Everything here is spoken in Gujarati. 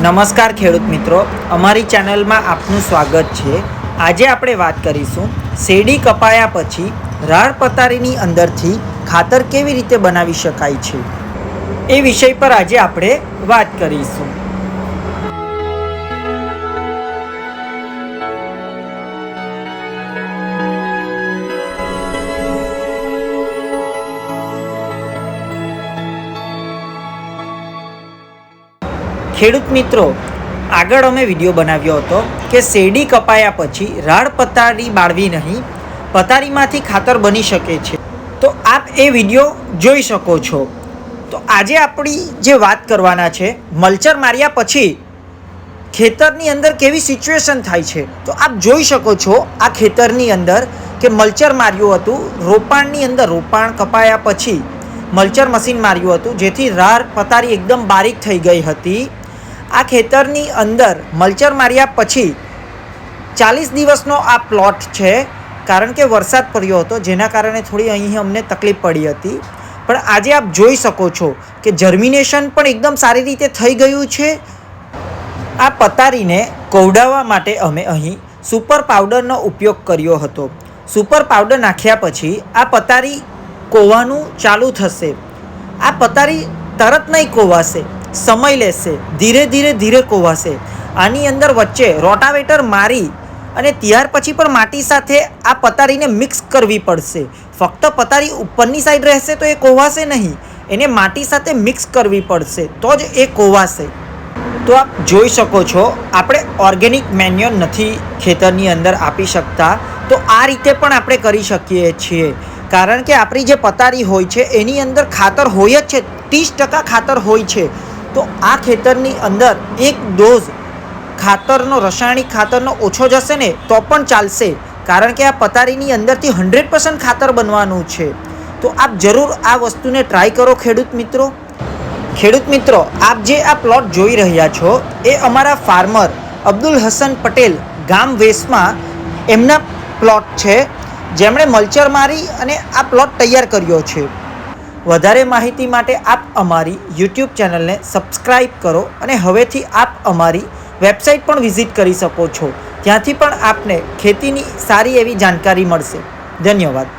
નમસ્કાર ખેડૂત મિત્રો. અમારી ચેનલમાં આપનું સ્વાગત છે. આજે આપણે વાત કરીશું શેરડી કપાયા પછી રાળ પતારીની અંદરથી ખાતર કેવી રીતે બનાવી શકાય છે? એ વિષય પર આજે આપણે વાત કરીશું. ખેડૂત મિત્રો, આગળ અમે વીડિયો બનાવ્યો હતો કે શેરડી કપાયા પછી રાડ પતારી બાળવી નહીં પતારીમાંથી ખાતર બની શકે છે. તો આપ એ વીડિયો જોઈ શકો છો. તો આજે આપણી જે વાત કરવાના છે, મલ્ચર માર્યા પછી ખેતરની અંદર કેવી સિચ્યુએશન થાય છે? તો આપ જોઈ શકો છો આ ખેતરની અંદર કે મલ્ચર માર્યું હતું, રોપાણની અંદર રોપાણ કપાયા પછી મલ્ચર મશીન માર્યું હતું, જેથી રાર પતારી એકદમ બારીક થઈ ગઈ હતી. આ ખેતરની અંદર મલ્ચર માર્યા પછી ચાલીસ દિવસનો આ પ્લોટ છે, કારણ કે વરસાદ પડ્યો હતો, જેના કારણે થોડી અહીં અમને તકલીફ પડી હતી. પણ આજે આપ જોઈ શકો છો કે જર્મિનેશન પણ એકદમ સારી રીતે થઈ ગયું છે. આ પતારીને કોવડાવવા માટે અમે અહીં સુપર પાવડરનો ઉપયોગ કર્યો હતો. સુપર પાવડર નાખ્યા પછી આ પતારી કોવાનું ચાલુ થશે. આ પતારી તરત નહીં કોવાશે. સમય લેશે, ધીરે ધીરે ધીરે કોવાશે. આની અંદર વચ્ચે રોટાવેટર મારી અને ત્યાર પછી પણ માટી સાથે આ પતારીને મિક્સ કરવી પડશે. ફક્ત પતારી ઉપરની સાઈડ રહેશે તો એ કોવાશે નહીં, એને માટી સાથે મિક્સ કરવી પડશે, તો જ એ કોવાશે. તો આપ જોઈ શકો છો, આપણે ઓર્ગેનિક મેન્યુઅર નથી ખેતરની અંદર આપી શકતા, તો આ રીતે પણ આપણે કરી શકીએ છીએ. કારણ કે આપણી જે પતારી હોય છે, એની અંદર ખાતર હોય જ છે, ત્રીસ ટકા ખાતર હોય છે. તો આ ખેતરની અંદર એક ડોઝ ખાતરનો, રસાયણિક ખાતરનો ઓછો જશે ને, તો પણ ચાલશે. કારણ કે આ પતારીની અંદરથી હંડ્રેડ પર્સન્ટ ખાતર બનવાનું છે. તો આપ જરૂર આ વસ્તુને ટ્રાય કરો, ખેડૂત મિત્રો. ખેડૂત મિત્રો, આપ જે આ પ્લોટ જોઈ રહ્યા છો, એ અમારા ફાર્મર અબ્દુલ હસન પટેલ ગામ વેસમાં એમના પ્લોટ છે. જેમણે મલ્ચર મારી અને આ પ્લોટ તૈયાર કર્યો છે. વધારે માહિતી માટે આપ અમારી યુટ્યુબ ચેનલને સબસ્ક્રાઈબ કરો અને હવેથી આપ અમારી વેબસાઇટ પણ વિઝિટ કરી શકો છો. ત્યાંથી પણ આપને ખેતીની સારી એવી જાણકારી મળશે. ધન્યવાદ.